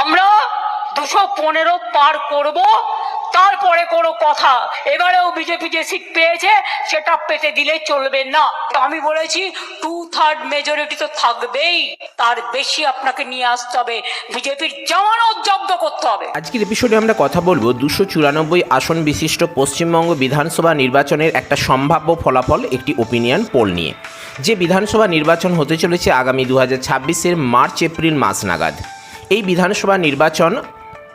আমরা দুশো পনেরো পার করব, তারপরে কোনো কথা। এবারেও বিজেপি যে সিট পেয়েছে, সেটা পেতে দিলে চলবে না। তো আমি বলেছি টু থার্ড মেজরিটি তো থাকবেই। তার বেশি আপনাকে নিয়ে আসতে হবে। বিজেপির জামানত জব্দ করতে হবে। আজকের এপিসোডে আমরা কথা বলব দুশো চুরানব্বই আসন বিশিষ্ট পশ্চিমবঙ্গ বিধানসভা নির্বাচনের একটা সম্ভাব্য ফলাফল, একটি ওপিনিয়ন পোল নিয়ে। যে বিধানসভা নির্বাচন হতে চলেছে আগামী দু হাজার মার্চ এপ্রিল মাস নাগাদ। এই বিধানসভা নির্বাচন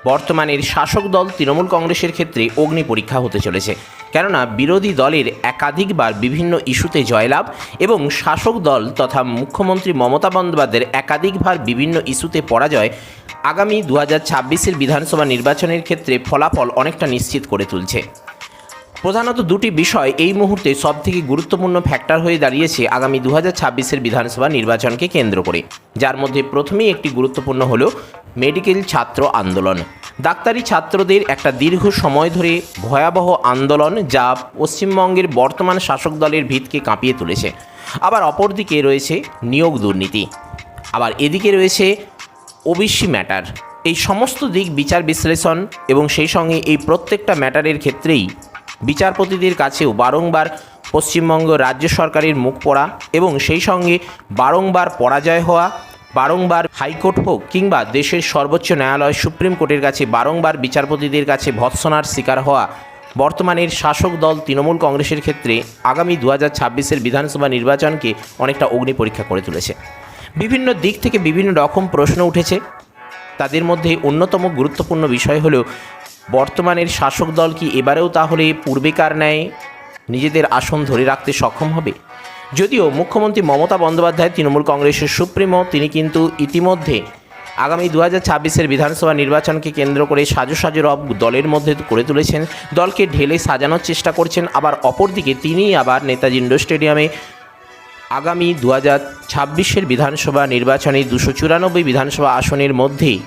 বর্তমানের শাসক দল তৃণমূল কংগ্রেসের ক্ষেত্রে অগ্নি পরীক্ষা হতে চলেছে। কেননা বিরোধী দলের একাধিকবার বিভিন্ন ইস্যুতে জয়লাভ এবং শাসক দল তথা মুখ্যমন্ত্রী মমতা বন্দ্যোপাধ্যায়ের একাধিকবার বিভিন্ন ইস্যুতে পরাজয় আগামী দু হাজার বিধানসভা নির্বাচনের ক্ষেত্রে ফলাফল অনেকটা নিশ্চিত করে তুলছে। প্রধানত দুটি বিষয় এই মুহূর্তে সবথেকে গুরুত্বপূর্ণ ফ্যাক্টর হয়ে দাঁড়িয়েছে আগামী দু হাজার ছাব্বিশের বিধানসভা নির্বাচনকে কেন্দ্র করে। যার মধ্যে প্রথমেই একটি গুরুত্বপূর্ণ হল মেডিকেল ছাত্র আন্দোলন। ডাক্তারি ছাত্রদের একটা দীর্ঘ সময় ধরে ভয়াবহ আন্দোলন যা পশ্চিমবঙ্গের বর্তমান শাসক দলের ভিতকে কাঁপিয়ে তুলেছে। আবার অপরদিকে রয়েছে নিয়োগ দুর্নীতি। আবার এদিকে রয়েছে ওবিসি ম্যাটার এই সমস্ত দিক বিচার বিশ্লেষণ এবং সেই সঙ্গে এই প্রত্যেকটা ম্যাটারের ক্ষেত্রেই বিচারপতিদের কাছেও বারংবার পশ্চিমবঙ্গ রাজ্য সরকারের মুখ পড়া এবং সেই সঙ্গে বারংবার পরাজয় হওয়া, বারংবার হাইকোর্ট হোক কিংবা দেশের সর্বোচ্চ ন্যায়ালয় সুপ্রিম কোর্টের কাছে বারংবার বিচারপতিদের কাছে ভৎসনার শিকার হওয়া, বর্তমানের শাসক দল তৃণমূল কংগ্রেসের ক্ষেত্রে আগামী দু হাজার ছাব্বিশের বিধানসভা নির্বাচনকে অনেকটা অগ্নি পরীক্ষা করে তুলেছে। বিভিন্ন দিক থেকে বিভিন্ন রকম প্রশ্ন উঠেছে। তাদের মধ্যে অন্যতম গুরুত্বপূর্ণ বিষয় হলো বর্তমানের শাসক দল কি এবারেও তাহলে পূর্বেকার ন্যায় নিজেদের আসন ধরে রাখতে সক্ষম হবে? যদিও মুখ্যমন্ত্রী মমতা বন্দ্যোপাধ্যায়, তৃণমূল কংগ্রেসের সুপ্রিমো, তিনি কিন্তু ইতিমধ্যে আগামী দু হাজার ছাব্বিশের বিধানসভা নির্বাচনকে কেন্দ্র করে সাজো সাজো রব দলের মধ্যে করে তুলেছেন। দলকে ঢেলে সাজানোর চেষ্টা করছেন, আবার অপরদিকে তিনি আবার নেতাজি ইন্ডোর স্টেডিয়ামে আগামী দু হাজার ছাব্বিশের বিধানসভা নির্বাচনে দুশো চুরানব্বই বিধানসভা আসনের মধ্যেই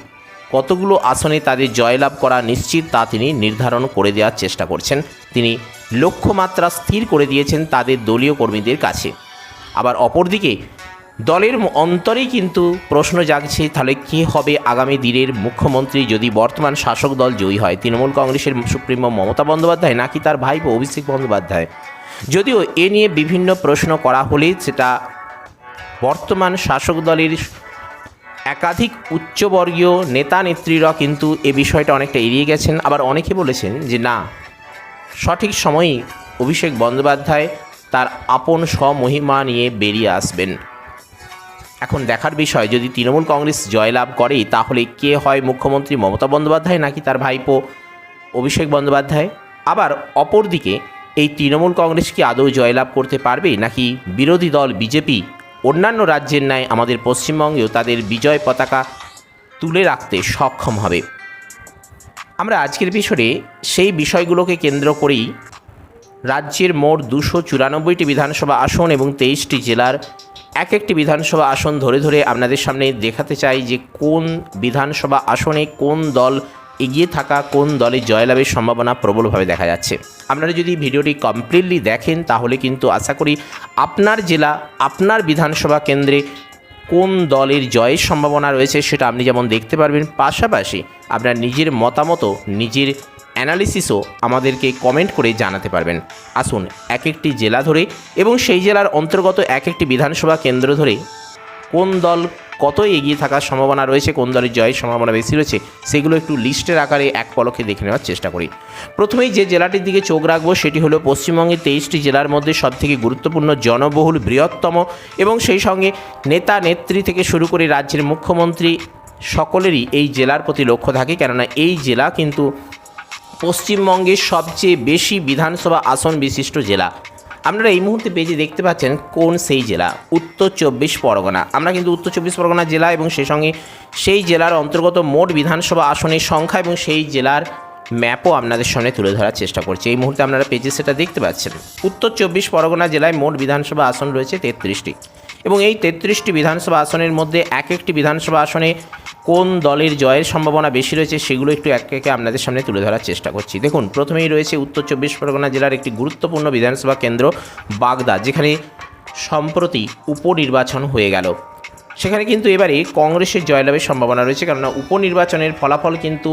কতগুলো আসনে তাদের জয়লাভ করা নিশ্চিত তা তিনি নির্ধারণ করে দেওয়ার চেষ্টা করছেন। তিনি লক্ষ্যমাত্রা স্থির করে দিয়েছেন তাদের দলীয় কর্মীদের কাছে। আবার অপরদিকে, দলের অন্তরেই কিন্তু প্রশ্ন জাগছে, তাহলে কে হবে আগামী দিনের মুখ্যমন্ত্রী যদি বর্তমান শাসক দল জয়ী হয়? তৃণমূল কংগ্রেসের সুপ্রিমো মমতা বন্দ্যোপাধ্যায় নাকি তার ভাইপো অভিষেক বন্দ্যোপাধ্যায়? যদিও এ নিয়ে বিভিন্ন প্রশ্ন করা হলে সেটা বর্তমান শাসক দলের একাধিক উচ্চবর্গীয় নেতা নেত্রীরা কিন্তু এ বিষয়টা অনেকটা এড়িয়ে গেছেন। আবার অনেকে বলেছেন যে, না, সঠিক সময়েই অভিষেক বন্দ্যোপাধ্যায় তার আপন স্বমহিমা নিয়ে বেরিয়ে আসবেন। এখন দেখার বিষয়, যদি তৃণমূল কংগ্রেস জয়লাভ করে, তাহলে কে হয় মুখ্যমন্ত্রী, মমতা বন্দ্যোপাধ্যায় নাকি তার ভাইপো অভিষেক বন্দ্যোপাধ্যায়? আবার অপরদিকে, এই তৃণমূল কংগ্রেস কি আদৌ জয়লাভ করতে পারবে নাকি বিরোধী দল, বিজেপি অন্যান্য রাজ্যের ন্যায় আমাদের পশ্চিমবঙ্গেও তাদের বিজয় পতাকা তুলে রাখতে সক্ষম হবে। আমরা আজকের এপিসোডে সেই বিষয়গুলোকে কেন্দ্র করেই রাজ্যের মোট দুশো চুরানব্বইটি বিধানসভা আসন এবং তেইশটি জেলার এক একটি বিধানসভা আসন ধরে ধরে আপনাদের সামনে দেখাতে চাই যে কোন বিধানসভা আসনে কোন দল এগিয়ে থাকা কোন দলে জয়লাভের সম্ভাবনা প্রবলভাবে দেখা যাচ্ছে? আপনারা যদি ভিডিওটি কমপ্লিটলি দেখেন, তাহলে কিন্তু আশা করি আপনার জেলা, আপনার বিধানসভা কেন্দ্রে কোন দলের জয়ের সম্ভাবনা রয়েছে সেটা আপনি যেমন দেখতে পারবেন। পাশাপাশি আপনার নিজের মতামতও, নিজের অ্যানালিসিসও আমাদেরকে কমেন্ট করে জানাতে পারবেন। আসুন এক একটি জেলা ধরে এবং সেই জেলার অন্তর্গত এক একটি বিধানসভা কেন্দ্র ধরে কোন দল কত এগিয়ে থাকার সম্ভাবনা রয়েছে, কোন দলের জয়ের সম্ভাবনা বেশি রয়েছে, সেগুলো একটু লিস্টের আকারে এক পলকে দেখে নেওয়ার চেষ্টা করি। প্রথমেই যে জেলাটির দিকে চোখ রাখব, সেটি হলো পশ্চিমবঙ্গের তেইশটি জেলার মধ্যে সবথেকে গুরুত্বপূর্ণ জনবহুল বৃহত্তম এবং সেই সঙ্গে নেতা নেত্রী থেকে শুরু করে রাজ্যের মুখ্যমন্ত্রী সকলেরই এই জেলার প্রতি লক্ষ্য থাকে, কেননা এই জেলা কিন্তু পশ্চিমবঙ্গের সবচেয়ে বেশি বিধানসভা আসন বিশিষ্ট জেলা। আপনারা এই মুহূর্তে পেজে দেখতে পাচ্ছেন কোন সেই জেলা? উত্তর চব্বিশ পরগনা। আমরা কিন্তু উত্তর চব্বিশ পরগনা জেলা এবং সেই সঙ্গে সেই জেলার অন্তর্গত মোট বিধানসভা আসনের সংখ্যা এবং সেই জেলার ম্যাপও আপনাদের সামনে তুলে ধরার চেষ্টা করছি। এই মুহূর্তে আপনারা পেজে সেটা দেখতে পাচ্ছেন। উত্তর চব্বিশ পরগনা জেলায় মোট বিধানসভা আসন রয়েছে তেত্রিশটি। এবং এই তেত্রিশটি বিধানসভা আসনের মধ্যে এক একটি বিধানসভা আসনে কোন দলের জয়ের সম্ভাবনা বেশি রয়েছে সেগুলো একটু এক একে আপনাদের সামনে তুলে ধরার চেষ্টা করছি। দেখুন, প্রথমেই রয়েছে উত্তর চব্বিশ পরগনা জেলার একটি গুরুত্বপূর্ণ বিধানসভা কেন্দ্র বাগদা, যেখানে সম্প্রতি উপনির্বাচন হয়ে গেল। সেখানে কিন্তু এবারে কংগ্রেসের জয়লাভের সম্ভাবনা রয়েছে, কেননা উপনির্বাচনের ফলাফল কিন্তু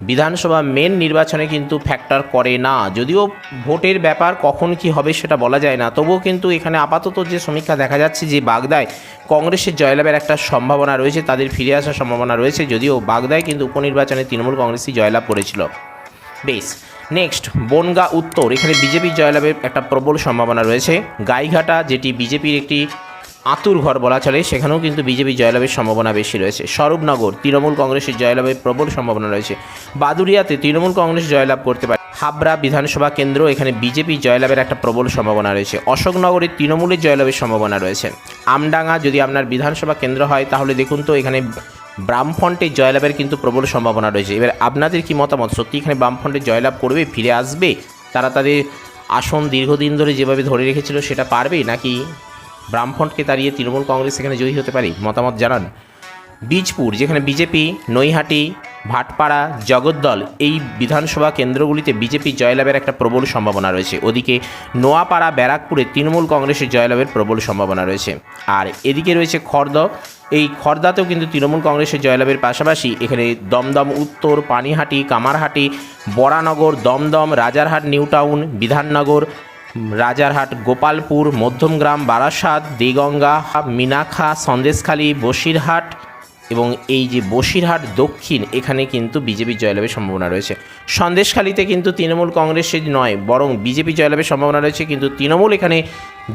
বিধানসভা মেন নির্বাচনে কিন্তু ফ্যাক্টর করে না। যদিও ভোটের ব্যাপার কখন কি হবে সেটা বলা যায় না। তবুও কিন্তু এখানে আপাতত যে সমীক্ষা দেখা যাচ্ছে যে বাগদায় কংগ্রেসের জয়লাভের একটা সম্ভাবনা রয়েছে, তাদের ফিরে আসার সম্ভাবনা রয়েছে, যদিও বাগদায় কিন্তু উপনির্বাচনে তৃণমূল কংগ্রেসই জয়লাভ করেছিল। বেশ নেক্সট বনগা উত্তর। এখানে বিজেপির জয়লাভের একটা প্রবল সম্ভাবনা রয়েছে। গাইঘাটা, যেটি বিজেপির একটি আতুর ঘর বলা চলে, সেখানেও কিন্তু বিজেপি জয়লাভের সম্ভাবনা বেশি রয়েছে। স্বরূপনগর, তৃণমূল কংগ্রেসের জয়লাভের প্রবল সম্ভাবনা রয়েছে। বাদুরিয়াতে তৃণমূল কংগ্রেস জয়লাভ করতে পারে। হাবড়া বিধানসভা কেন্দ্র, এখানে বিজেপি জয়লাভের একটা প্রবল সম্ভাবনা রয়েছে। অশোকনগরে তৃণমূলের জয়লাভের সম্ভাবনা রয়েছে। আমডাঙ্গা যদি আপনার বিধানসভা কেন্দ্র হয়, তাহলে দেখুন তো এখানে বামফ্রন্টের জয়লাভের কিন্তু প্রবল সম্ভাবনা রয়েছে। এবার আপনাদের কি মতামত? সত্যি এখানে বামফ্রন্টের জয়লাভ করবে, ফিরে আসবে? তারা তাদের আসন দীর্ঘদিন ধরে যেভাবে ধরে রেখেছিল, সেটা পারবে নাকি? বামফ্রন্টকে তাড়িয়ে তৃণমূল কংগ্রেস এখানে জয়ী হতে পারে, মতামত জানান। বীজপুর, যেখানে বিজেপি নৈহাটি, ভাটপাড়া, জগদ্দল এই বিধানসভা কেন্দ্রগুলিতে বিজেপি জয়লাভের একটা প্রবল সম্ভাবনা রয়েছে। ওদিকে নোয়াপাড়া, ব্যারাকপুরে তৃণমূল কংগ্রেসের জয়লাভের প্রবল সম্ভাবনা রয়েছে। আর এদিকে রয়েছে খর্দ, এই খর্দাতেও কিন্তু তৃণমূল কংগ্রেসের জয়লাভের পাশাপাশি এখানে দমদম, উত্তর, পানিহাটি, কামারহাটি, বরানগর, দমদম, রাজারহাট নিউ টাউন বিধাননগর রাজারহাট, গোপালপুর, মধ্যমগ্রাম, বারাসাত, দিগঙ্গা মিনাখা সন্দেশখালী, বসিরহাট এবং এই যে বসিরহাট দক্ষিণ, এখানে কিন্তু বিজেপি জয়লাভের সম্ভাবনা রয়েছে। সন্দেশখালীতে কিন্তু তৃণমূল কংগ্রেসের নয়, বরং বিজেপি জয়লাভের সম্ভাবনা রয়েছে, কিন্তু তৃণমূল এখানে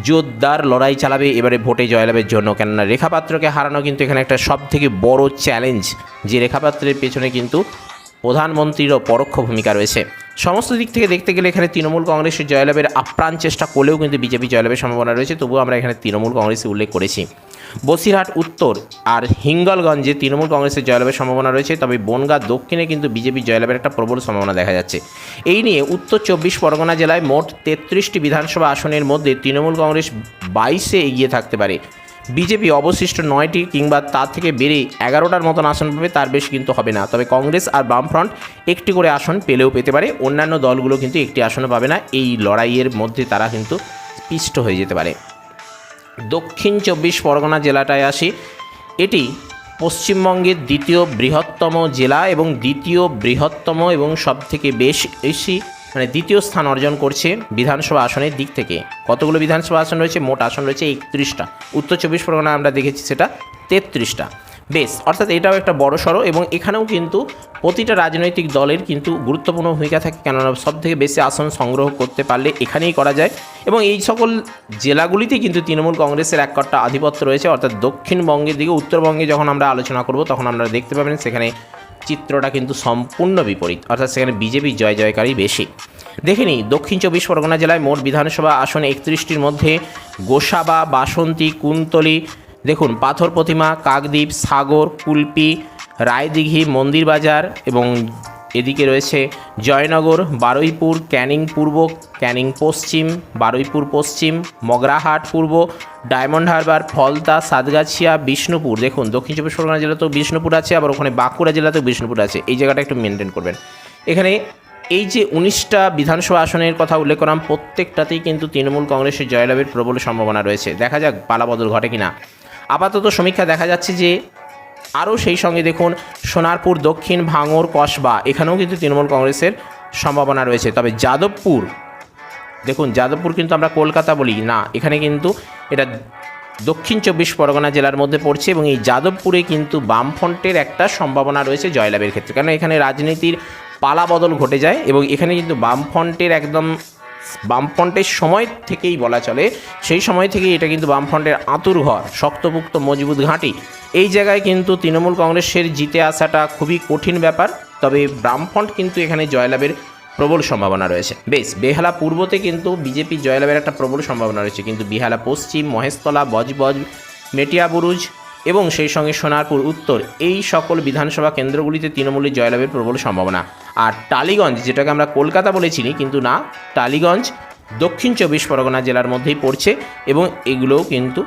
জোরদার লড়াই চালাবে, এবারে ভোটে জয়লাভের জন্য। কেননা রেখাপাত্রকে হারানো কিন্তু এখানে একটা সব থেকে বড় চ্যালেঞ্জ যে রেখাপাত্রের পেছনে কিন্তু প্রধানমন্ত্রীরও পরোক্ষ ভূমিকা রয়েছে। সমস্ত দিক থেকে দেখতে গেলে এখানে তৃণমূল কংগ্রেসের জয়লাভের আপ্রাণ চেষ্টা করলেও কিন্তু বিজেপি জয়লাভের সম্ভাবনা রয়েছে, তবুও আমরা এখানে তৃণমূল কংগ্রেসে উল্লেখ করেছি। বসিরহাট, উত্তর আর হিঙ্গলগঞ্জে তৃণমূল কংগ্রেসের জয়লাভের সম্ভাবনা রয়েছে, তবে বনগাঁ দক্ষিণে কিন্তু বিজেপি জয়লাভের একটা প্রবল সম্ভাবনা দেখা যাচ্ছে। এই নিয়ে উত্তর চব্বিশ পরগনা জেলায় মোট তেত্রিশটি বিধানসভা আসনের মধ্যে তৃণমূল কংগ্রেস বাইশে এগিয়ে থাকতে পারে। বিজেপি অবশিষ্ট নয়টি কিংবা তার থেকে বেড়ে এগারোটার মতন আসন পাবে, তার বেশি কিন্তু হবে না। তবে কংগ্রেস আর বামফ্রন্ট একটি করে আসন পেলেও পেতে পারে। অন্যান্য দলগুলো কিন্তু একটি আসনও পাবে না। এই লড়াইয়ের মধ্যে তারা কিন্তু পিষ্ট হয়ে যেতে পারে। দক্ষিণ চব্বিশ পরগনা জেলাটায় আসি। এটি পশ্চিমবঙ্গের দ্বিতীয় বৃহত্তম জেলা এবং দ্বিতীয় বৃহত্তম এবং সবথেকে বেশ বেশি মানে দ্বিতীয় স্থান অর্জন করছে বিধানসভা আসনের দিক থেকে। কতগুলো বিধানসভা আসন রয়েছে? মোট আসন রয়েছে একত্রিশটা। উত্তর চব্বিশ পরগনা আমরা দেখেছি সেটা তেত্রিশটা। বেশ, অর্থাৎ এটাও একটা বড় সড়ো এবং এখানেও কিন্তু প্রতিটা রাজনৈতিক দলের কিন্তু গুরুত্বপূর্ণ ভূমিকা থাকে, কেননা সব থেকে বেশি আসন সংগ্রহ করতে পারলে এখানেই করা যায় এবং এই সকল জেলাগুলিতে কিন্তু তৃণমূল কংগ্রেসের এক কট্টা আধিপত্য রয়েছে। অর্থাৎ দক্ষিণবঙ্গের দিকে উত্তরবঙ্গে যখন আমরা আলোচনা করব, তখন আমরা দেখতে পাবেন সেখানে চিত্রটা কিন্তু সম্পূর্ণ বিপরীত। অর্থাৎ সেখানে বিজেপি জয় জয়কারী বেশি। দেখে নিই, দক্ষিণ চব্বিশ পরগনা জেলায় মোট বিধানসভা আসনে একত্রিশটির মধ্যে গোসাবা, বাসন্তী, কুন্তলি, দেখুন, পাথর প্রতিমা, কাকদ্বীপ, সাগর, কুলপি, রায়দিঘি, মন্দিরবাজার এবং এদিকে রয়েছে জয়নগর, বারুইপুর, ক্যানিং পূর্ব, ক্যানিং পশ্চিম, বারুইপুর পশ্চিম, মগরাহাট পূর্ব, ডায়মন্ড হারবার ফলতা সাতগাছিয়া, বিষ্ণুপুর। দেখুন, দক্ষিণ চব্বিশ পরগনা জেলাতেও বিষ্ণুপুর আছে, আবার ওখানে বাঁকুড়া জেলাতেও বিষ্ণুপুর আছে। এই জায়গাটা একটু মেনটেন করবেন। এখানে এই যে উনিশটা বিধানসভা আসনের কথা উল্লেখ করলাম প্রত্যেকটাতেই কিন্তু তৃণমূল কংগ্রেসের জয়লাভের প্রবল সম্ভাবনা রয়েছে। দেখা যাক পালাবদল ঘটে কিনা। আপাতত সমীক্ষা দেখা যাচ্ছে যে আরও সেই সঙ্গে দেখুন সোনারপুর, দক্ষিণ ভাঙর কসবা। এখানেও কিন্তু তৃণমূল কংগ্রেসের সম্ভাবনা রয়েছে। তবে যাদবপুর, দেখুন যাদবপুর কিন্তু আমরা কলকাতা বলি না। এখানে কিন্তু এটা দক্ষিণ চব্বিশ পরগনা জেলার মধ্যে পড়ছে এবং এই যাদবপুরে কিন্তু বামফ্রন্টের একটা সম্ভাবনা রয়েছে জয়লাভের ক্ষেত্রে। কারণ এখানে রাজনীতির পালা বদল ঘটে যায় এবং এখানে কিন্তু বামফ্রন্টের একদম বামফ্রন্টের সময় থেকেই বলা চলে, সেই সময় থেকেই এটা কিন্তু বামফ্রন্টের আঁতুর ঘর, শক্তপুক্ত মজবুত ঘাঁটি। এই জায়গায় কিন্তু তৃণমূল কংগ্রেসের জিতে আসাটা খুবই কঠিন ব্যাপার, তবে বামফ্রন্ট কিন্তু এখানে জয়লাভের প্রবল সম্ভাবনা রয়েছে। বেশ, বেহালা পূর্বতে কিন্তু বিজেপি জয়লাভের একটা প্রবল সম্ভাবনা রয়েছে, কিন্তু বিহালা পশ্চিম, মহেশতলা, বজবজ, মেটিয়াবুরুজ এবং সেই সঙ্গে সোনারপুর উত্তর এই সকল বিধানসভা কেন্দ্রগুলিতে তৃণমূলের জয়লাভের প্রবল সম্ভাবনা। আর টালিগঞ্জ, যেটাকে আমরা কলকাতা বলে চিনি, কিন্তু না, টালিগঞ্জ দক্ষিণ চব্বিশ পরগনা জেলার মধ্যেই পড়ছে এবং এগুলোও কিন্তু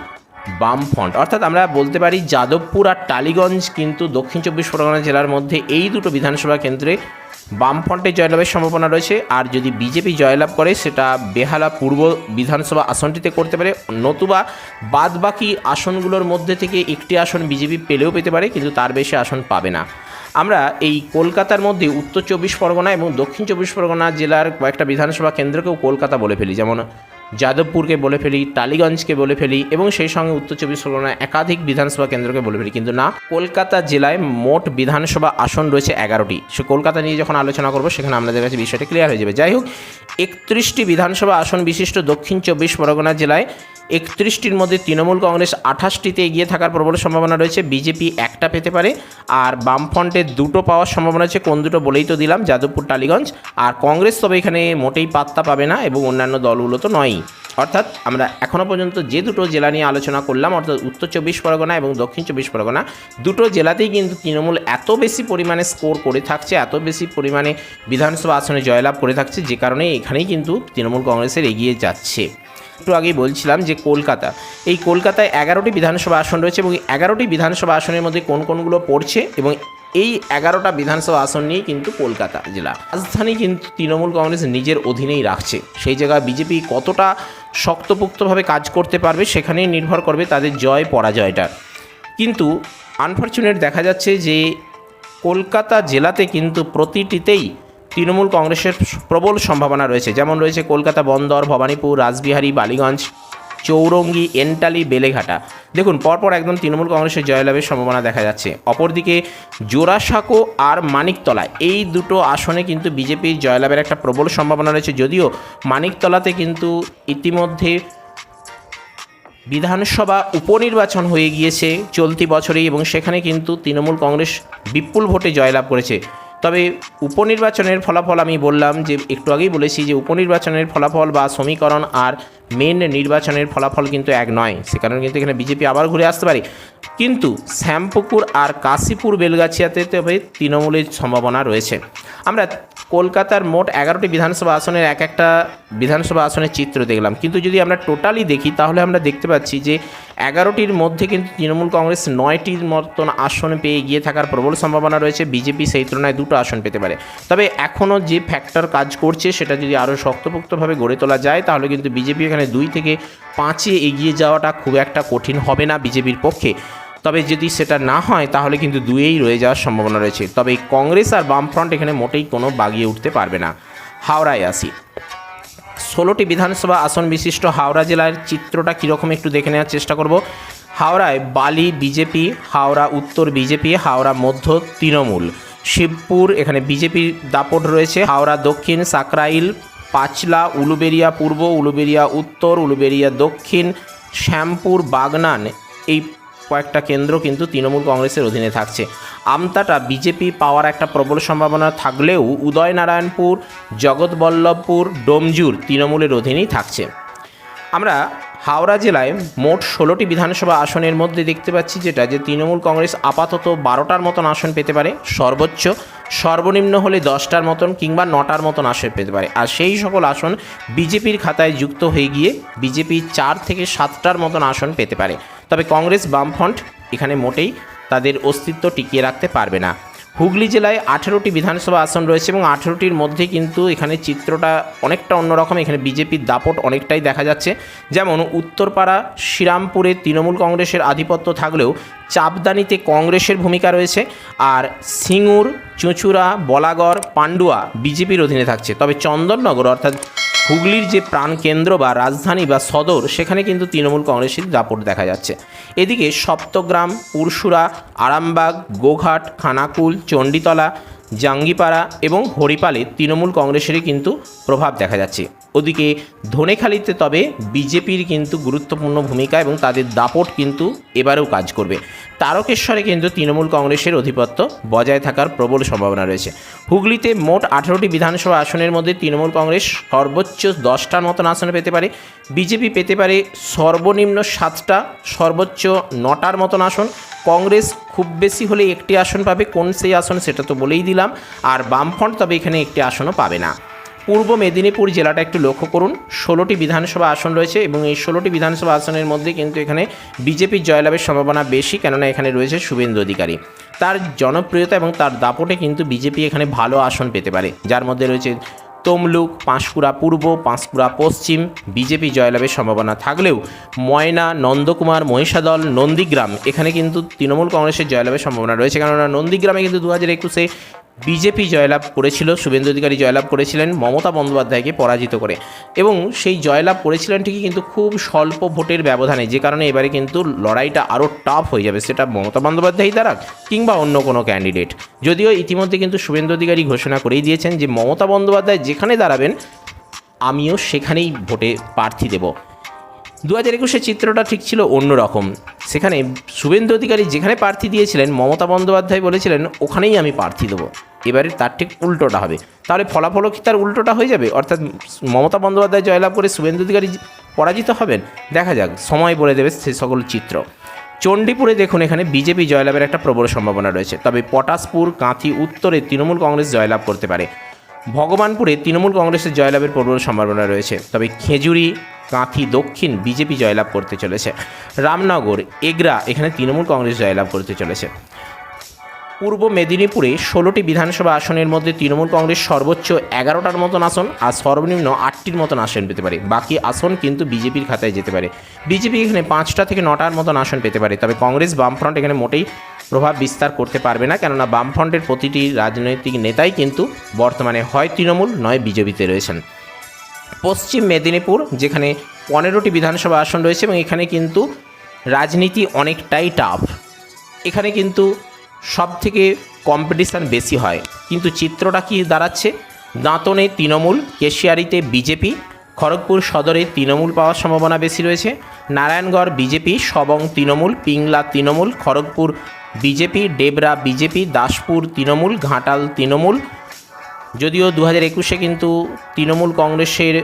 বামফ্রন্ট অর্থাৎ আমরা বলতে পারি যাদবপুর আর টালিগঞ্জ কিন্তু দক্ষিণ চব্বিশ পরগনা জেলার মধ্যে এই দুটো বিধানসভা কেন্দ্রে বামফ্রন্টের জয়লাভের সম্ভাবনা রয়েছে। আর যদি বিজেপি জয়লাভ করে, সেটা বেহালা পূর্ব বিধানসভা আসনটিতে করতে পারে। নতুবা বাদবাকি আসনগুলোর মধ্যে থেকে একটি আসন বিজেপি পেলেও পেতে পারে, কিন্তু তার বেশি আসন পাবে না। আমরা এই কলকাতার মধ্যে উত্তর চব্বিশ পরগনা এবং দক্ষিণ চব্বিশ পরগনা জেলার কয়েকটা বিধানসভা কেন্দ্রকেও কলকাতা বলে ফেলি। যেমন যাদবপুরকে বলে ফেলি, টালিগঞ্জকে বলে ফেলি এবং সেই সঙ্গে উত্তর চব্বিশ পরগনায় একাধিক বিধানসভা কেন্দ্রকে বলে ফেলি। কিন্তু না, কলকাতা জেলায় মোট বিধানসভা আসন রয়েছে এগারোটি। সে কলকাতা নিয়ে যখন আলোচনা করব, সেখানে আমাদের কাছে বিষয়টা ক্লিয়ার হয়ে যাবে। যাই হোক, একত্রিশটি বিধানসভা আসন বিশিষ্ট দক্ষিণ চব্বিশ পরগনা জেলায় একত্রিশটির মধ্যে তৃণমূল কংগ্রেস আঠাশটিতে এগিয়ে থাকার প্রবল সম্ভাবনা রয়েছে। বিজেপি একটা পেতে পারে। আর বামফ্রন্টের দুটো পাওয়ার সম্ভাবনা আছে, কোন দুটো বলেই তো দিলাম, যাদবপুর, টালিগঞ্জ। আর কংগ্রেস তবে এখানে মোটেই পাত্তা পাবে না এবং অন্যান্য দলগুলো তো নয়ই। অর্থাৎ আমরা এখনও পর্যন্ত যে দুটো জেলা নিয়ে আলোচনা করলাম, অর্থাৎ উত্তর চব্বিশ পরগনা এবং দক্ষিণ চব্বিশ পরগনা, দুটো জেলাতেই কিন্তু তৃণমূল এত বেশি পরিমাণে স্কোর করে থাকছে, এত বেশি পরিমাণে বিধানসভা আসনে জয়লাভ করে থাকছে, যে কারণে এখানেই কিন্তু তৃণমূল কংগ্রেসের এগিয়ে যাচ্ছে। একটু আগেই বলছিলাম যে কলকাতা। এই কলকাতায় এগারোটি বিধানসভা আসন রয়েছে এবং এগারোটি বিধানসভা আসনের মধ্যে কোন কোনগুলো পড়ছে এবং এই এগারোটা বিধানসভা আসন নিয়েই কিন্তু কলকাতা জেলা। রাজধানী কিন্তু তৃণমূল কংগ্রেস নিজের অধীনেই রাখছে। সেই জায়গায় বিজেপি কতটা শক্তপোক্তভাবে কাজ করতে পারবে সেখানেই নির্ভর করবে তাদের জয় পরাজয়টা। কিন্তু আনফর্চুনেট দেখা যাচ্ছে যে কলকাতা জেলাতে কিন্তু প্রতিটিতেই তৃণমূল কংগ্রেসের প্রবল সম্ভাবনা রয়েছে। যেমন রয়েছে কলকাতা বন্দর, ভবানীপুর, রাসবিহারী, বালিগঞ্জ, চৌরঙ্গি, এন্টালি, বেলেঘাটা। দেখুন, পরপর একদম তৃণমূল কংগ্রেসের জয়লাভের সম্ভাবনা দেখা যাচ্ছে। অপরদিকে জোড়াসাঁকো আর মানিকতলা, এই দুটো আসনে কিন্তু বিজেপির জয়লাভের একটা প্রবল সম্ভাবনা রয়েছে। যদিও মানিকতলাতে কিন্তু ইতিমধ্যে বিধানসভা উপনির্বাচন হয়ে গিয়েছে চলতি বছরেই এবং সেখানে কিন্তু তৃণমূল কংগ্রেস বিপুল ভোটে জয়লাভ করেছে। তবে উপনির্বাচনের ফলাফল আমি বললাম যে, একটু আগেই বলেছি যে, উপনির্বাচনের ফলাফল বা সমীকরণ আর মেন নির্বাচনের ফলাফল কিন্তু এক নয়। সে কারণে কিন্তু এখানে বিজেপি আবার ঘুরে আসতে পারে। কিন্তু শ্যামপুকুর আর কাশীপুর বেলগাছিয়াতে তবে তৃণমূলের সম্ভাবনা রয়েছে। আমরা কলকাতার মোট এগারোটি বিধানসভা আসনের এক একটা বিধানসভা আসনের চিত্র দেখলাম। কিন্তু যদি আমরা টোটালি দেখি, তাহলে আমরা দেখতে পাচ্ছি যে এগারোটির মধ্যে কিন্তু তৃণমূল কংগ্রেস নয়টির মতন আসন পেয়ে গিয়ে থাকার প্রবল সম্ভাবনা রয়েছে। বিজেপি সেই তুলনায় দুটো আসন পেতে পারে। তবে এখনও যে ফ্যাক্টর কাজ করছে, সেটা যদি আরও শক্তপোক্তভাবে গড়ে তোলা যায়, তাহলে কিন্তু বিজেপি এখানে দুই থেকে পাঁচে এগিয়ে যাওয়াটা খুব একটা কঠিন হবে না বিজেপির পক্ষে। তবে যদি সেটা না হয়, তাহলে কিন্তু দুয়েই রয়ে যাওয়ার সম্ভাবনা রয়েছে। তবে কংগ্রেস আর বামফ্রন্ট এখানে মোটেই কোনো বাগিয়ে উঠতে পারবে না। হাওড়ায় আসি। ষোলোটি বিধানসভা আসন বিশিষ্ট হাওড়া জেলার চিত্রটা কীরকম একটু দেখে নেওয়ার চেষ্টা করব। হাওড়ায় বালি বিজেপি, হাওড়া উত্তর বিজেপি, হাওড়া মধ্য তৃণমূল। শিবপুর এখানে বিজেপির দাপট রয়েছে। হাওড়া দক্ষিণ সাকরাইল, পাঁচলা, উলুবেরিয়া পূর্ব, উলুবেরিয়া উত্তর, উলুবেরিয়া দক্ষিণ, শ্যামপুর, বাগনান, এই কয়েকটা কেন্দ্র কিন্তু তৃণমূল কংগ্রেসের অধীনে থাকছে। আমতাটা বিজেপি পাওয়ার একটা প্রবল সম্ভাবনা থাকলেও উদয়নারায়ণপুর, জগৎবল্লভপুর, ডোমজুর তৃণমূলের অধীনেই থাকছে। আমরা হাওড়া জেলায় মোট ষোলোটি বিধানসভা আসনের মধ্যে দেখতে পাচ্ছি যেটা, যে তৃণমূল কংগ্রেস আপাতত বারোটার মতন আসন পেতে পারে, সর্বোচ্চ সর্বনিম্ন হলে দশটার মতন কিংবা নটার মতন আসন পেতে পারে। আর সেই সকল আসন বিজেপির খাতায় যুক্ত হয়ে গিয়ে বিজেপি চার থেকে সাতটার মতন আসন পেতে পারে। তবে কংগ্রেস বামফ্রন্ট এখানে মোটেই তাদের অস্তিত্ব টিকিয়ে রাখতে পারবে না। হুগলি জেলায় আঠেরোটি বিধানসভা আসন রয়েছে এবং আঠেরোটির মধ্যে কিন্তু এখানে চিত্রটা অনেকটা অন্যরকম। এখানে বিজেপির দাপট অনেকটাই দেখা যাচ্ছে। যেমন উত্তরপাড়া, শ্রীরামপুরে তৃণমূল কংগ্রেসের আধিপত্য থাকলেও চাপদানিতে কংগ্রেসের ভূমিকা রয়েছে আর সিঙ্গুর, চুঁচুড়া, বলাগড়, পান্ডুয়া বিজেপির অধীনে থাকছে। তবে চন্দননগর অর্থাৎ হুগলির যে প্রাণকেন্দ্র বা রাজধানী বা সদর, সেখানে কিন্তু তৃণমূল কংগ্রেসের দাপট দেখা যাচ্ছে। এদিকে সপ্তগ্রাম পুরশুরা আরামবাগ, গোঘাট, খানাকুল, চণ্ডীতলা, জাঙ্গিপাড়া এবং হরিপালে তৃণমূল কংগ্রেসেরই কিন্তু প্রভাব দেখা যাচ্ছে। ওদিকে ধনেখালিতে তবে বিজেপির কিন্তু গুরুত্বপূর্ণ ভূমিকা এবং তাদের দাপট কিন্তু এবারেও কাজ করবে। তারকেশ্বরে কিন্তু তৃণমূল কংগ্রেসের আধিপত্য বজায় থাকার প্রবল সম্ভাবনা রয়েছে। হুগলিতে মোট আঠেরোটি বিধানসভা আসনের মধ্যে তৃণমূল কংগ্রেস সর্বোচ্চ দশটার মতন আসন পেতে পারে। বিজেপি পেতে পারে সর্বনিম্ন সাতটা, সর্বোচ্চ নটার মতন আসন। কংগ্রেস খুব বেশি হলে একটি আসন পাবে। কোন সেই আসন সেটা তো বলেই দিলাম। আর বামফ্রন্ট তবে এখানে একটি আসনও পাবে না। পূর্ব মেদিনীপুর জেলাটা একটু লক্ষ্য করুন। ষোলোটি বিধানসভা আসন রয়েছে এবং এই ষোলোটি বিধানসভা আসনের মধ্যে কিন্তু এখানে বিজেপির জয়লাভের সম্ভাবনা বেশি, কেননা এখানে রয়েছে শুভেন্দু অধিকারী। তার জনপ্রিয়তা এবং তার দাপটে কিন্তু বিজেপি এখানে ভালো আসন পেতে পারে। যার মধ্যে রয়েছে তমলুক, পাঁশকুড়া পূর্ব, পাঁশকুড়া পশ্চিম। বিজেপি জয়লাভের সম্ভাবনা থাকলেও ময়না, নন্দকুমার, মহিষাদল, নন্দীগ্রাম এখানে কিন্তু তৃণমূল কংগ্রেসের জয়লাভের সম্ভাবনা রয়েছে। কেননা নন্দীগ্রামে কিন্তু দু হাজার একুশে বিজেপি জয়লাভ করেছিল, শুভেন্দু অধিকারী জয়লাভ করেছিলেন, মমতা বন্দ্যোপাধ্যায়কে পরাজিত করে। এবং সেই জয়লাভ করেছিলেন ঠিকই, কিন্তু খুব স্বল্প ভোটের ব্যবধানে, যে কারণে এবারে কিন্তু লড়াইটা আরও টাফ হয়ে যাবে, সেটা মমতা বন্দ্যোপাধ্যায় দ্বারা কিংবা অন্য কোনো ক্যান্ডিডেট যদিও ইতিমধ্যে কিন্তু শুভেন্দু অধিকারী ঘোষণা করেই দিয়েছেন যে, মমতা বন্দ্যোপাধ্যায় যেখানে দাঁড়াবেন, আমিও সেখানেই ভোটে প্রার্থী দেব। দু হাজার একুশের চিত্রটা ঠিক ছিল অন্যরকম। সেখানে শুভেন্দু অধিকারী যেখানে প্রার্থী দিয়েছিলেন, মমতা বন্দ্যোপাধ্যায় বলেছিলেন, ওখানেই আমি প্রার্থী দেবো। এবারে তার ঠিক উল্টোটা হবে। তাহলে ফলাফলও কি তার উল্টোটা হয়ে যাবে? অর্থাৎ মমতা বন্দ্যোপাধ্যায় জয়লাভ করে শুভেন্দু অধিকারী পরাজিত হবেন? দেখা যাক, সময় বলে দেবে সে সকল চিত্র। চণ্ডীপুরে দেখুন, এখানে বিজেপি জয়লাভের একটা প্রবল সম্ভাবনা রয়েছে। তবে পটাশপুর, কাঁথি, উত্তরে তৃণমূল কংগ্রেস জয়লাভ করতে পারে। ভগবানপুরে তৃণমূল কংগ্রেসের জয়লাভের প্রবল সম্ভাবনা রয়েছে। তবে খেজুরি, কাঁথি, দক্ষিণ বিজেপি জয়লাভ করতে চলেছে। রামনগর, এগরা এখানে তৃণমূল কংগ্রেস জয়লাভ করতে চলেছে। পূর্ব মেদিনীপুরে ষোলোটি বিধানসভা আসনের মধ্যে তৃণমূল কংগ্রেস সর্বোচ্চ এগারোটার মতন আসন আর সর্বনিম্ন আটটির মতন আসন পেতে পারে। বাকি আসন কিন্তু বিজেপির খাতায় যেতে পারে। বিজেপি এখানে পাঁচটা থেকে নটার মতন আসন পেতে পারে। তবে কংগ্রেস বামফ্রন্ট এখানে মোটেই প্রভাব বিস্তার করতে পারবে না, কেননা বামফ্রন্টের প্রতিটি রাজনৈতিক নেতাই কিন্তু বর্তমানে হয় তৃণমূল, নয় বিজেপিতে রয়েছেন। পশ্চিম মেদিনীপুর, যেখানে পনেরোটি বিধানসভা আসন রয়েছে এবং এখানে কিন্তু রাজনীতি অনেকটাই টাফ এখানে কিন্তু সব থেকে কম্পিটিশান বেশি হয়। কিন্তু চিত্রটা কি দাঁড়াচ্ছে? দাঁতনে তৃণমূল, কেশিয়ারিতে বিজেপি, খড়গপুর সদরে তৃণমূল পাওয়ার সম্ভাবনা বেশি রয়েছে। Narayangarh BJP, Sabang Trinamool, Pingla Trinamool, Kharagpur BJP, Debra BJP, Daspur, Trinamool, Ghatal Trinamool. যদিও দু হাজার একুশে কিন্তু তৃণমূল কংগ্রেসের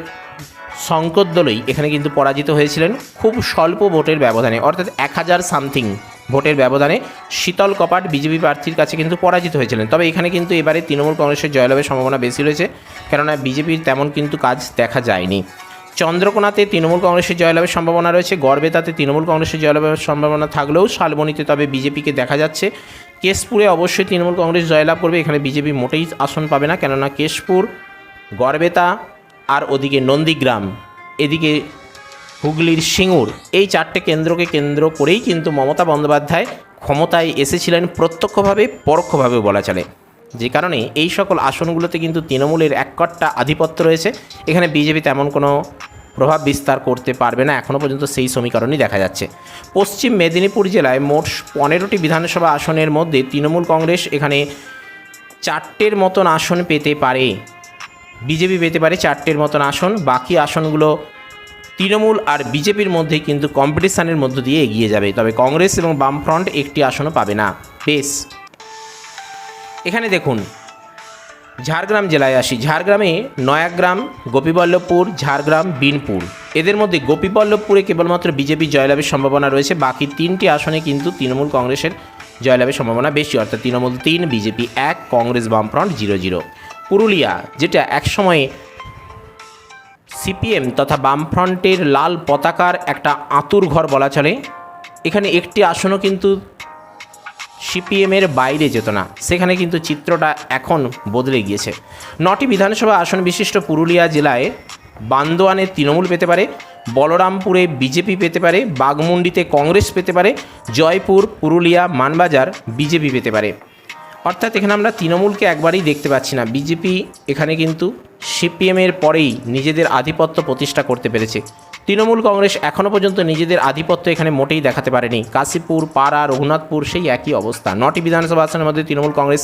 শঙ্কর দলই এখানে কিন্তু পরাজিত হয়েছিলেন খুব স্বল্প ভোটের ব্যবধানে, অর্থাৎ এক হাজার সামথিং ভোটের ব্যবধানে শীতল কপাট বিজেপি প্রার্থীর কাছে কিন্তু পরাজিত হয়েছিলেন। তবে এখানে কিন্তু এবারে তৃণমূল কংগ্রেসের জয়লাভের সম্ভাবনা বেশি রয়েছে, কেননা বিজেপির তেমন কিন্তু কাজ দেখা যায়নি। চন্দ্রকোনাতে তৃণমূল কংগ্রেসের জয়লাভের সম্ভাবনা রয়েছে, গড়বেতাতে তৃণমূল কংগ্রেসের জয়লাভের সম্ভাবনা থাকলেও শালবনিতে তবে বিজেপিকে দেখা যাচ্ছে। কেশপুরে অবশ্যই তৃণমূল কংগ্রেস জয়লাভ করবে, এখানে বিজেপি মোটেই আসন পাবে না, কেননা কেশপুর, গড়বেতা আর ওদিকে নন্দীগ্রাম, এদিকে হুগলির সিঙ্গুর, এই চারটে কেন্দ্রকে কেন্দ্র করেই কিন্তু মমতা বন্দ্যোপাধ্যায় ক্ষমতায় এসেছিলেন প্রত্যক্ষভাবে পরোক্ষভাবে বলা চলে। যে কারণে এই সকল আসনগুলোতে কিন্তু তৃণমূলের এককট্টা আধিপত্য রয়েছে। এখানে বিজেপি তেমন কোনো প্রভাব বিস্তার করতে পারবে না। এখনও পর্যন্ত সেই সমীকরণই দেখা যাচ্ছে। পশ্চিম মেদিনীপুর জেলায় মোট পনেরোটি বিধানসভা আসনের মধ্যে তৃণমূল কংগ্রেস এখানে চারটের মতন আসন পেতে পারে। বিজেপি পেতে পারে চারটের মতন আসন। বাকি আসনগুলো তৃণমূল আর বিজেপির মধ্যে কিন্তু কম্পিটিশানের মধ্য দিয়ে এগিয়ে যাবে। তবে কংগ্রেস এবং বামফ্রন্ট একটি আসনও পাবে না। বেশ। এখানে দেখুন, ঝাড়গ্রাম জেলায় আসি। ঝাড়গ্রামে নয়াগ্রাম, গোপীবল্লভপুর, ঝাড়গ্রাম, বিনপুর। এদের মধ্যে গোপীবল্লভপুরে কেবলমাত্র বিজেপি জয়লাভের সম্ভাবনা রয়েছে। বাকি তিনটি আসনে কিন্তু তৃণমূল কংগ্রেসের জয়লাভের সম্ভাবনা বেশি, অর্থাৎ তৃণমূল তিন, বিজেপি এক, কংগ্রেস বামফ্রন্ট জিরো জিরো। পুরুলিয়া, যেটা একসময়ে সিপিএম তথা বামফ্রন্টের লাল পতাকার একটা আঁতুর ঘর বলা চলে। এখানে একটি আসনও কিন্তু সিপিএমের বাইরে যেত না। সেখানে কিন্তু চিত্রটা এখন বদলে গিয়েছে। নটি বিধানসভা আসন বিশিষ্ট পুরুলিয়া জেলায় বান্দোয়ানে তৃণমূল পেতে পারে, বলরামপুরে বিজেপি পেতে পারে বাগমুন্ডিতে কংগ্রেস পেতে পারে, জয়পুর, পুরুলিয়া, মানবাজার বিজেপি পেতে পারে। অর্থাৎ এখানে আমরা তৃণমূলকে একবারই দেখতে পাচ্ছি না। বিজেপি এখানে কিন্তু সিপিএমের পরেই নিজেদের আধিপত্য প্রতিষ্ঠা করতে পেরেছে। তৃণমূল কংগ্রেস এখনও পর্যন্ত নিজেদের আধিপত্য এখানে মোটেই দেখাতে পারেনি। কাশীপুর, পাড়া, রঘুনাথপুর সেই একই অবস্থা। নটি বিধানসভা আসনের মধ্যে তৃণমূল কংগ্রেস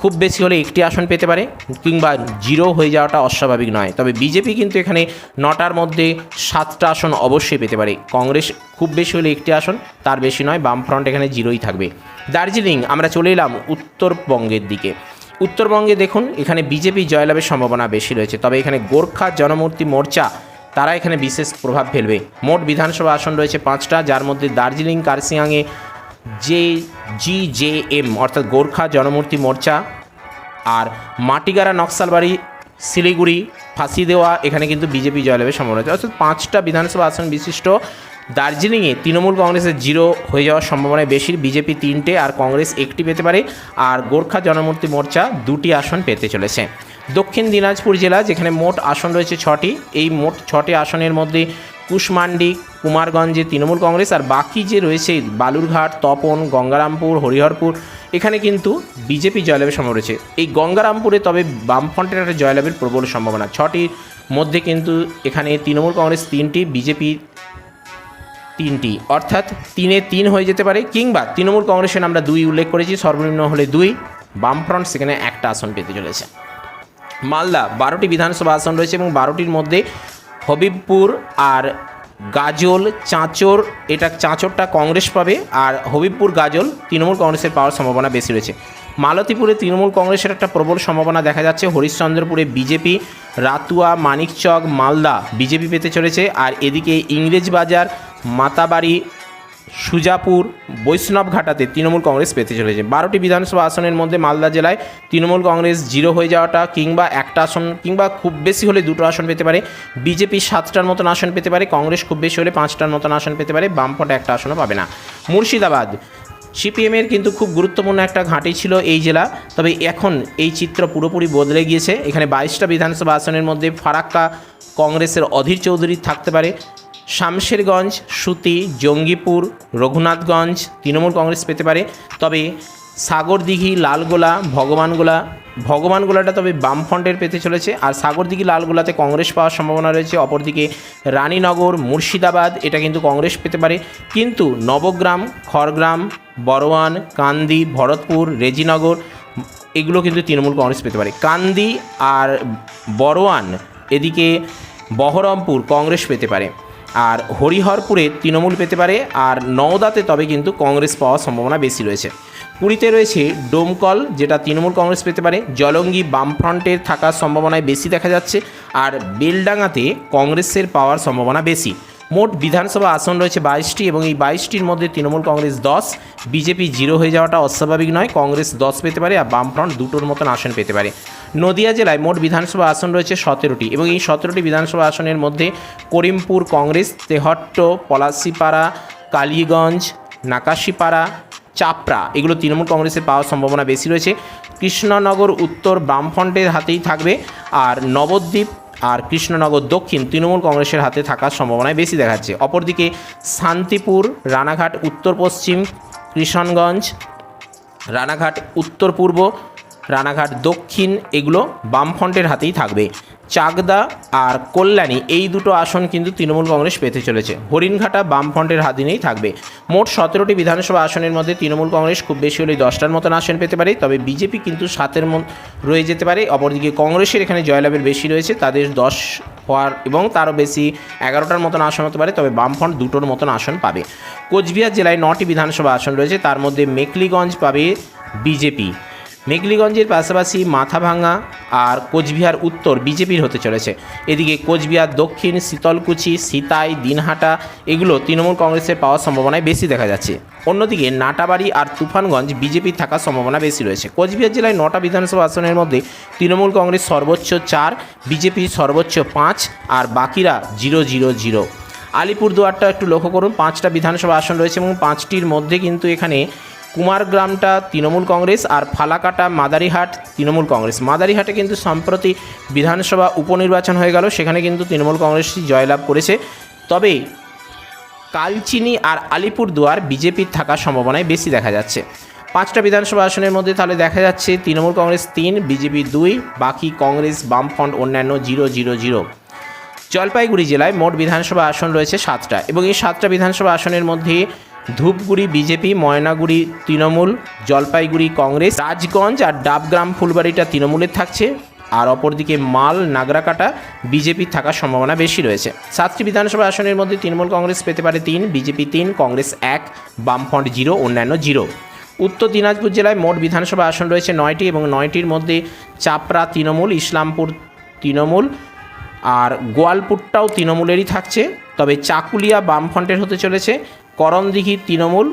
খুব বেশি হলে একটি আসন পেতে পারে কিংবা জিরো হয়ে যাওয়াটা অস্বাভাবিক নয়। তবে বিজেপি কিন্তু এখানে নটার মধ্যে সাতটা আসন অবশ্যই পেতে পারে। কংগ্রেস খুব বেশি হলে একটি আসন, তার বেশি নয়, বামফ্রন্ট এখানে জিরোই থাকবে। দার্জিলিং, আমরা চলে এলাম উত্তরবঙ্গের দিকে। উত্তরবঙ্গে দেখুন, এখানে বিজেপি জয়লাভের সম্ভাবনা বেশি রয়েছে। তবে এখানে গোর্খা জনমূর্তি মোর্চা তারা এখানে বিশেষ প্রভাব ফেলবে। মোট বিধানসভা আসন রয়েছে পাঁচটা, যার মধ্যে দার্জিলিং কার্সিয়াংয়ে জে, জি জে এম, অর্থাৎ গোর্খা জনমূর্তি মোর্চা আর মাটিগাড়া নকশালবাড়ি, শিলিগুড়ি, ফাঁসি দেওয়া, এখানে কিন্তু বিজেপি জয়লাভের সম্ভাবনা আছে অর্থাৎ পাঁচটা বিধানসভা আসন বিশিষ্ট। দার্জিলিংয়ে তৃণমূল কংগ্রেসের জিরো হয়ে যাওয়ার সম্ভাবনা বেশি, বিজেপি তিনটে আর কংগ্রেস একটি পেতে পারে। আর গোর্খা জনমূর্তি মোর্চা দুটি আসন পেতে চলেছে। দক্ষিণ দিনাজপুর জেলা, যেখানে মোট আসন রয়েছে ছটি। এই মোট ছটি আসনের মধ্যে কুশমান্ডি, কুমারগঞ্জে তৃণমূল কংগ্রেস আর বাকি যে রয়েছে, বালুরঘাট, তপন, গঙ্গারামপুর, হরিহরপুর, এখানে কিন্তু বিজেপি জয়লাভের সম্ভাবনা রয়েছে। এই গঙ্গারামপুরে তবে বামফ্রন্টের একটা জয়লাভের প্রবল সম্ভাবনা। ছটির মধ্যে কিন্তু এখানে তৃণমূল কংগ্রেস তিনটি, বিজেপি তিনটি। অর্থাৎ তিনে তিন হয়ে যেতে পারে, কিংবা তৃণমূল কংগ্রেসের আমরা দুই উল্লেখ করেছি, সর্বনিম্ন হলে দুই। বামফ্রন্ট সেখানে একটা আসন পেতে চলেছে। মালদা, বারোটি বিধানসভা আসন রয়েছে এবং বারোটির মধ্যে হবিবপুর আর গাজল, চাঁচর, এটা চাঁচরটা কংগ্রেস পাবে আর হবিবপুর, গাজল তৃণমূল কংগ্রেসের পাওয়ার সম্ভাবনা বেশি রয়েছে। মালতীপুরে তৃণমূল কংগ্রেসের একটা প্রবল সম্ভাবনা দেখা যাচ্ছে। হরিশ্চন্দ্রপুরে বিজেপি, রাতুয়া, মানিকচক, মালদা বিজেপি পেতে চলেছে। আর এদিকে ইংরেজবাজার, মাতাবাড়ি সুজাপুর বৈষ্ণবঘাটাতে তৃণমূল কংগ্রেস পেতে চলেছে। বারোটি বিধানসভা আসনের মধ্যে মালদা জেলায় তৃণমূল কংগ্রেস জিরো হয়ে যাওয়াটা কিংবা একটা আসন কিংবা খুব বেশি হলে দুটো আসন পেতে পারে। বিজেপি সাতটার মতন আসন পেতে পারে, কংগ্রেস খুব বেশি হলে পাঁচটার মতন আসন পেতে পারে বামপটে একটা আসনও পাবে না। মুর্শিদাবাদ, সিপিএমের কিন্তু খুব গুরুত্বপূর্ণ একটা ঘাঁটি ছিল এই জেলা, তবে এখন এই চিত্র পুরোপুরি বদলে গিয়েছে। এখানে বাইশটা বিধানসভা আসনের মধ্যে ফারাক্কা কংগ্রেসের অধীর চৌধুরী থাকতে পারে। শামশেরগঞ্জ, সুতি, জঙ্গিপুর, রঘুনাথগঞ্জ তৃণমূল কংগ্রেস পেতে পারে। তবে সাগরদিঘি, লালগোলা, ভগবানগোলা, ভগবানগোলাটা তবে বামফ্রন্টের পেতে চলেছে। আর সাগরদিঘি, লালগোলাতে কংগ্রেস পাওয়ার সম্ভাবনা রয়েছে। অপরদিকে রানীনগর, মুর্শিদাবাদ, এটা কিন্তু কংগ্রেস পেতে পারে। কিন্তু নবগ্রাম, খড়গ্রাম, বড়োয়ান, কান্দি, ভরতপুর, রেজিনগর, এগুলো কিন্তু তৃণমূল কংগ্রেস পেতে পারে। কান্দি আর বড়োয়ান, এদিকে বহরমপুর কংগ্রেস পেতে পারে। আর হরিহরপুরে তৃণমূল পেতে পারে, আর নওদাতে তবে কিন্তু কংগ্রেস পাওয়ার সম্ভাবনা বেশি রয়েছে। পুরীতে রয়েছে ডোমকল, যেটা তৃণমূল কংগ্রেস পেতে পারে, জলঙ্গি বামফ্রন্টের থাকার সম্ভাবনায় বেশি দেখা যাচ্ছে, আর বেলডাঙাতে কংগ্রেসের পাওয়ার সম্ভাবনা বেশি। মোট বিধানসভা আসন রয়েছে বাইশটি এবং এই বাইশটির মধ্যে তৃণমূল কংগ্রেস দশ, বিজেপি জিরো হয়ে যাওয়াটা অস্বাভাবিক নয়, কংগ্রেস দশ পেতে পারে আর বামফ্রন্ট দুটোর মতন আসন পেতে পারে। নদিয়া জেলায় মোট বিধানসভা আসন রয়েছে সতেরোটি এবং এই সতেরোটি বিধানসভা আসনের মধ্যে করিমপুর কংগ্রেস, তেহট্ট, পলাশিপাড়া, কালীগঞ্জ, নাকাশিপাড়া, চাপড়া এগুলো তৃণমূল কংগ্রেসের পাওয়ার সম্ভাবনা বেশি রয়েছে। কৃষ্ণনগর উত্তর বামফ্রন্টের হাতেই থাকবে আর নবদ্বীপ আর কৃষ্ণনগর দক্ষিণ তৃণমূল কংগ্রেসের হাতে থাকার সম্ভাবনায় বেশি দেখাচ্ছে। অপরদিকে শান্তিপুর, রানাঘাট, উত্তর পশ্চিম কৃষণগঞ্জ রানাঘাট, উত্তর পূর্ব, রানাঘাট দক্ষিণ, এগুলো বামফ্রন্টের হাতেই থাকবে। চাকদা আর কল্যাণী, এই দুটো আসন কিন্তু তৃণমূল কংগ্রেস পেতে চলেছে। হরিণঘাটা বামফ্রন্টের হাতিনেই থাকবে। মোট সতেরোটি বিধানসভা আসনের মধ্যে তৃণমূল কংগ্রেস খুব বেশি হলে দশটার মতন আসন পেতে পারে, তবে বিজেপি কিন্তু সাতের মন রয়ে যেতে পারে। অপরদিকে কংগ্রেসের এখানে জয়লাভের বেশি রয়েছে, তাদের দশ হওয়ার এবং তারও বেশি এগারোটার মতন আসন হতে পারে, তবে বামফ্রন্ট দুটোর মতন আসন পাবে। কোচবিহার জেলায় নটি বিধানসভা আসন রয়েছে, তার মধ্যে মেকলিগঞ্জ পাবে বিজেপি। মেঘলিগঞ্জের পাশাপাশি মাথাভাঙা আর কোচবিহার উত্তর বিজেপির হতে চলেছে। এদিকে কোচবিহার, দক্ষিণ, শীতলকুচি, সিতাই, দিনহাটা, এগুলো তৃণমূল কংগ্রেসের পাওয়ার সম্ভাবনায় বেশি দেখা যাচ্ছে। অন্যদিকে নাটাবাড়ি আর তুফানগঞ্জ বিজেপির থাকার সম্ভাবনা বেশি রয়েছে। কোচবিহার জেলায় নটা বিধানসভা আসনের মধ্যে তৃণমূল কংগ্রেস সর্বোচ্চ চার বিজেপি সর্বোচ্চ পাঁচ আর বাকিরা জিরো জিরো জিরো। আলিপুরদুয়ারটা একটু লক্ষ্য করুন, পাঁচটা বিধানসভা আসন রয়েছে এবং পাঁচটির মধ্যে কিন্তু এখানে কুমারগ্রামটা তৃণমূল কংগ্রেস আর ফালাকাটা মাদারিহাট তৃণমূল কংগ্রেস। মাদারিহাটে কিন্তু সম্প্রতি বিধানসভা উপনির্বাচন হয়ে গেল, সেখানে কিন্তু তৃণমূল কংগ্রেসই জয়লাভ করেছে। তবে কালচিনি আর আলিপুরদুয়ার বিজেপির থাকার সম্ভাবনায় বেশি দেখা যাচ্ছে। পাঁচটা বিধানসভা আসনের মধ্যে তাহলে দেখা যাচ্ছে তৃণমূল কংগ্রেস তিন, বিজেপি দুই, বাকি কংগ্রেস, বামফ্রন্ট অন্যান্য জিরো জিরো জিরো। জলপাইগুড়ি জেলায় মোট বিধানসভা আসন রয়েছে সাতটা এবং এই সাতটা বিধানসভা আসনের মধ্যে ধূপগুড়ি বিজেপি, ময়নাগুড়ি তৃণমূল, জলপাইগুড়ি কংগ্রেস, রাজগঞ্জ আর ডাবগ্রাম ফুলবাড়িটা তৃণমূলের থাকছে। আর অপরদিকে মাল, নাগরাকাটা বিজেপির থাকার সম্ভাবনা বেশি রয়েছে। সাতটি বিধানসভা আসনের মধ্যে তৃণমূল কংগ্রেস পেতে পারে তিন, বিজেপি তিন, কংগ্রেস এক, বামফ্রন্ট জিরো, অন্যান্য জিরো। উত্তর দিনাজপুর জেলায় মোট বিধানসভা আসন রয়েছে নয়টি এবং নয়টির মধ্যে চাপড়া তৃণমূল, ইসলামপুর তৃণমূল আর গোয়ালপুরটাও তৃণমূলেরই থাকছে। তবে চাকুলিয়া বামফ্রন্টের হতে চলেছে। করণদিঘি তৃণমূল,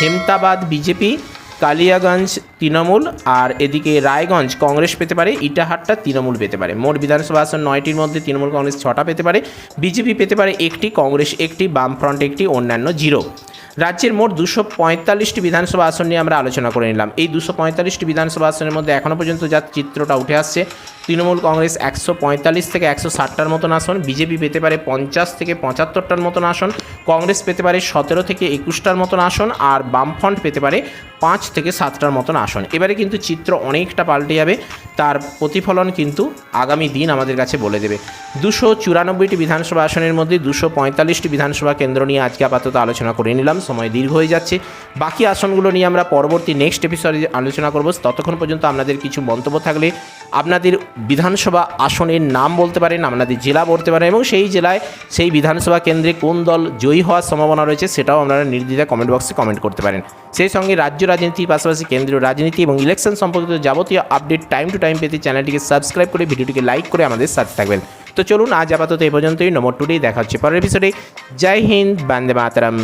হেমতাবাদ বিজেপি, কালিয়াগঞ্জ তৃণমূল আর এদিকে রায়গঞ্জ কংগ্রেস পেতে পারে, ইটাহারটা তৃণমূল পেতে পারে। মোট বিধানসভা আসন নয়টির মধ্যে তৃণমূল কংগ্রেস ছটা পেতে পারে, বিজেপি পেতে পারে একটি, কংগ্রেস একটি, বামফ্রন্ট একটি, অন্যান্য জিরো। রাজ্যের মোট দুশো পঁয়তাল্লিশটি বিধানসভা আসন নিয়ে আমরা আলোচনা করে নিলাম। এই দুশো পঁয়তাল্লিশটি বিধানসভা আসনের মধ্যে এখনও পর্যন্ত যা চিত্রটা উঠে আসছে, তৃণমূল কংগ্রেস একশো পঁয়তাল্লিশ থেকে একশো ষাটটার মতন আসন, বিজেপি পেতে পারে পঞ্চাশ থেকে পঁচাত্তরটার মতন আসন, কংগ্রেস পেতে পারে সতেরো থেকে একুশটার মতন আসন আর বামফ্রন্ট পেতে পারে পাঁচ থেকে সাতটার মতন আসন। এবারে কিন্তু চিত্র অনেকটা পাল্টে যাবে, তার প্রতিফলন কিন্তু আগামী দিন আমাদের কাছে বলে দেবে। দুশো চুরানব্বইটি বিধানসভা আসনের মধ্যে দুশো পঁয়তাল্লিশটি বিধানসভা কেন্দ্র নিয়ে আজকে আপাতত আলোচনা করে নিলাম। সময় দীর্ঘ হয়ে যাচ্ছে। বাকি আসনগুলো নিয়ে আমরা পরবর্তী নেক্সট এপিসোডে আলোচনা করব। ততক্ষণ পর্যন্ত আপনাদের কিছু মন্তব্য থাকলে আপনাদের বিধানসভা আসনের নাম বলতে পারেন, আপনাদের জেলা বলতে পারেন এবং সেই জেলায় সেই বিধানসভা কেন্দ্রে কোন দল জয়ী হওয়ার সম্ভাবনা রয়েছে সেটাও আপনারা নির্দ্বিধায় কমেন্ট বক্সে কমেন্ট করতে পারেন। সেই সঙ্গে রাজ্য রাজনীতির পাশাপাশি কেন্দ্রীয় রাজনীতি এবং ইলেকশন সম্পর্কিত যাবতীয় আপডেট টাইম টু টাইম পেতে চ্যানেলটিকে সাবস্ক্রাইব করে, ভিডিওটিকে লাইক করে আমাদের সাথে থাকবেন। তো চলুন আজ আপাতত এই পর্যন্তই। নম্বর টুডেই দেখা হচ্ছে পরের এপিসোডে জয় হিন্দ, বান্দে মাতারাম।